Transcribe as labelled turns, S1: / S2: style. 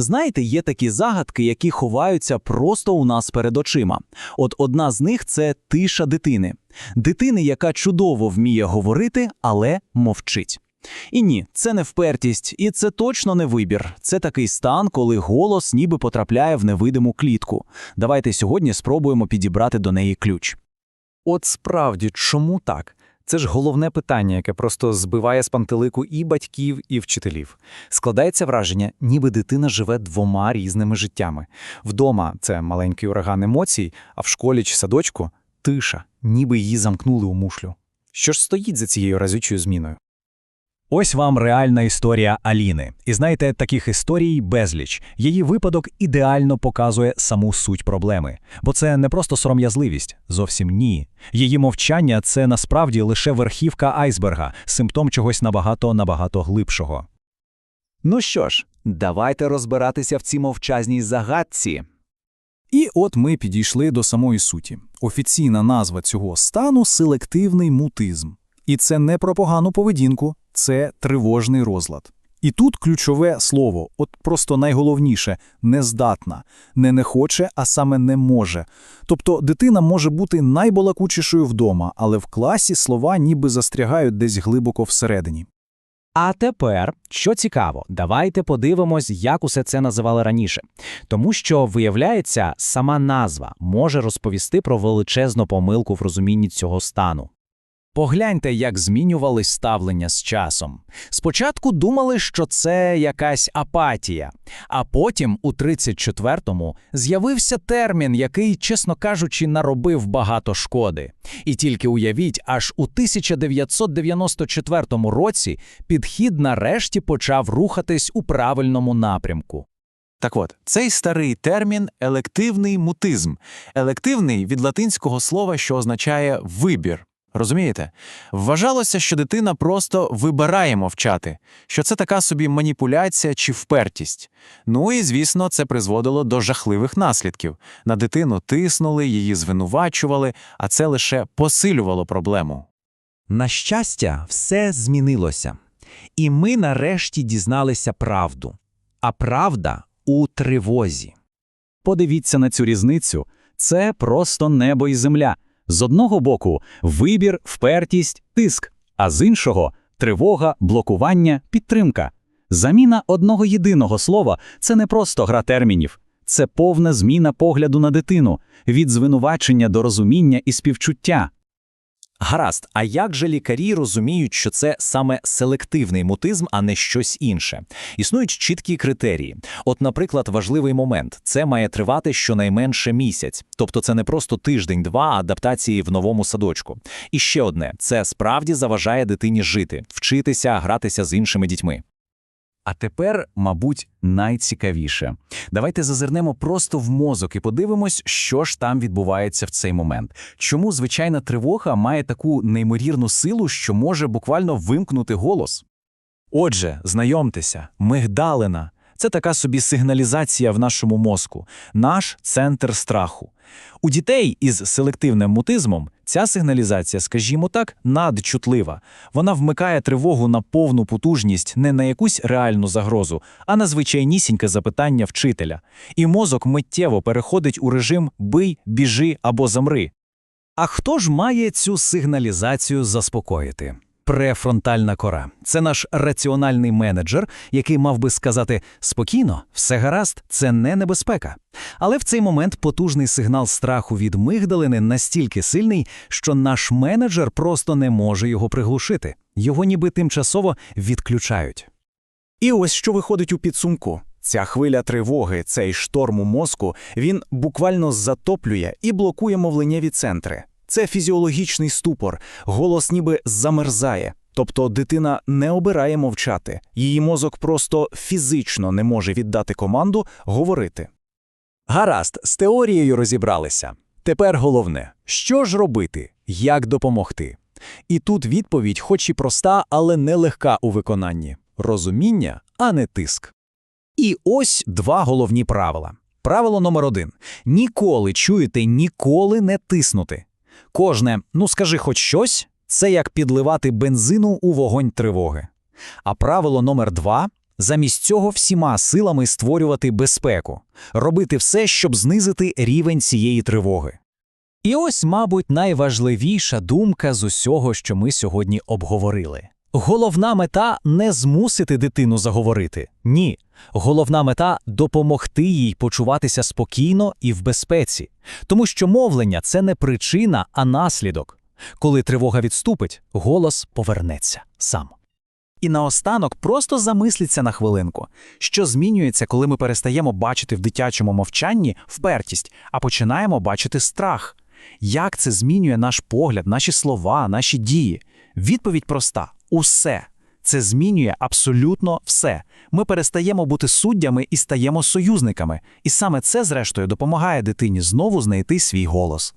S1: Знаєте, є такі загадки, які ховаються просто у нас перед очима. От одна з них це тиша дитини. Дитини, яка чудово вміє говорити, але мовчить. І ні, це не впертість, і це точно не вибір. Це такий стан, коли голос ніби потрапляє в невидиму клітку. Давайте сьогодні спробуємо підібрати до неї ключ.
S2: От справді, чому так? Це ж головне питання, яке просто збиває з пантелику і батьків, і вчителів. Складається враження, ніби дитина живе двома різними життями. Вдома це маленький ураган емоцій, а в школі чи садочку тиша, ніби її замкнули у мушлю. Що ж стоїть за цією разючою зміною?
S3: Ось вам реальна історія Аліни. І знаєте, таких історій безліч. Її випадок ідеально показує саму суть проблеми. Бо це не просто сором'язливість, зовсім ні. Її мовчання це насправді лише верхівка айсберга, симптом чогось набагато набагато глибшого.
S1: Ну що ж, давайте розбиратися в цій мовчазній загадці.
S4: І от ми підійшли до самої суті. Офіційна назва цього стану селективний мутизм. І це не про погану поведінку, це тривожний розлад. І тут ключове слово, от просто найголовніше нездатна, не не хоче, а саме не може. Тобто дитина може бути найбалакучішою вдома, але в класі слова ніби застрягають десь глибоко всередині.
S5: А тепер, що цікаво, давайте подивимось, як усе це називали раніше. Тому що, виявляється, сама назва може розповісти про величезну помилку в розумінні цього стану.
S1: Погляньте, як змінювались ставлення з часом. Спочатку думали, що це якась апатія, а потім, у 34-му, з'явився термін, який, чесно кажучи, наробив багато шкоди. І тільки уявіть, аж у 1994 році підхід нарешті почав рухатись у правильному напрямку.
S6: Так от, цей старий термін елективний мутизм. Елективний від латинського слова, що означає вибір. Розумієте? Вважалося, що дитина просто вибирає мовчати, що це така собі маніпуляція чи впертість. Ну і, звісно, це призводило до жахливих наслідків. На дитину тиснули, її звинувачували, а це лише посилювало проблему.
S5: На щастя, все змінилося. І ми нарешті дізналися правду. А правда у тривозі.
S3: Подивіться на цю різницю. Це просто небо і земля. З одного боку вибір, впертість, тиск, а з іншого тривога, блокування, підтримка. Заміна одного єдиного слова це не просто гра термінів, це повна зміна погляду на дитину, від звинувачення до розуміння і співчуття.
S1: Гаразд, а як же лікарі розуміють, що це саме селективний мутизм, а не щось інше? Існують чіткі критерії. От, наприклад, важливий момент це має тривати щонайменше місяць, тобто це не просто тиждень-два адаптації в новому садочку. І ще одне це справді заважає дитині жити, вчитися, гратися з іншими дітьми.
S3: А тепер, мабуть, найцікавіше. Давайте зазирнемо просто в мозок і подивимось, що ж там відбувається в цей момент. Чому звичайна тривога має таку неймовірну силу, що може буквально вимкнути голос?
S6: Отже, знайомтеся, мигдалина це така собі сигналізація в нашому мозку, наш центр страху. У дітей із селективним мутизмом ця сигналізація, скажімо так, надчутлива. Вона вмикає тривогу на повну потужність не на якусь реальну загрозу, а на звичайнісіньке запитання вчителя. І мозок миттєво переходить у режим бий, біжи або замри.
S3: А хто ж має цю сигналізацію заспокоїти? Префронтальна кора це наш раціональний менеджер, який мав би сказати спокійно, все гаразд, це не небезпека. Але в цей момент потужний сигнал страху від мигдалини настільки сильний, що наш менеджер просто не може його приглушити. Його ніби тимчасово відключають.
S4: І ось що виходить у підсумку. Ця хвиля тривоги, цей шторм у мозку, він буквально затоплює і блокує мовленнєві центри. Це фізіологічний ступор, голос ніби замерзає. Тобто дитина не обирає мовчати, її мозок просто фізично не може віддати команду говорити.
S1: Гаразд, з теорією розібралися. Тепер головне, що ж робити, як допомогти? І тут відповідь, хоч і проста, але нелегка у виконанні розуміння, а не тиск. І ось два головні правила. Правило номер один: ніколи чуєте, ніколи не тиснути. Кожне, ну скажи хоч щось, це як підливати бензину у вогонь тривоги. А правило номер два
S3: Замість цього всіма силами створювати безпеку, робити все, щоб знизити рівень цієї тривоги. І ось, мабуть, найважливіша думка з усього, що ми сьогодні обговорили. Головна мета не змусити дитину заговорити. Ні. Головна мета допомогти їй почуватися спокійно і в безпеці. Тому що мовлення це не причина, а наслідок. Коли тривога відступить, голос повернеться сам.
S2: І наостанок просто замисліться на хвилинку, що змінюється, коли ми перестаємо бачити в дитячому мовчанні впертість, а починаємо бачити страх. Як це змінює наш погляд, наші слова, наші дії? Відповідь проста: усе. Це змінює абсолютно все. Ми перестаємо бути суддями і стаємо союзниками. І саме це, зрештою, допомагає дитині знову знайти свій голос.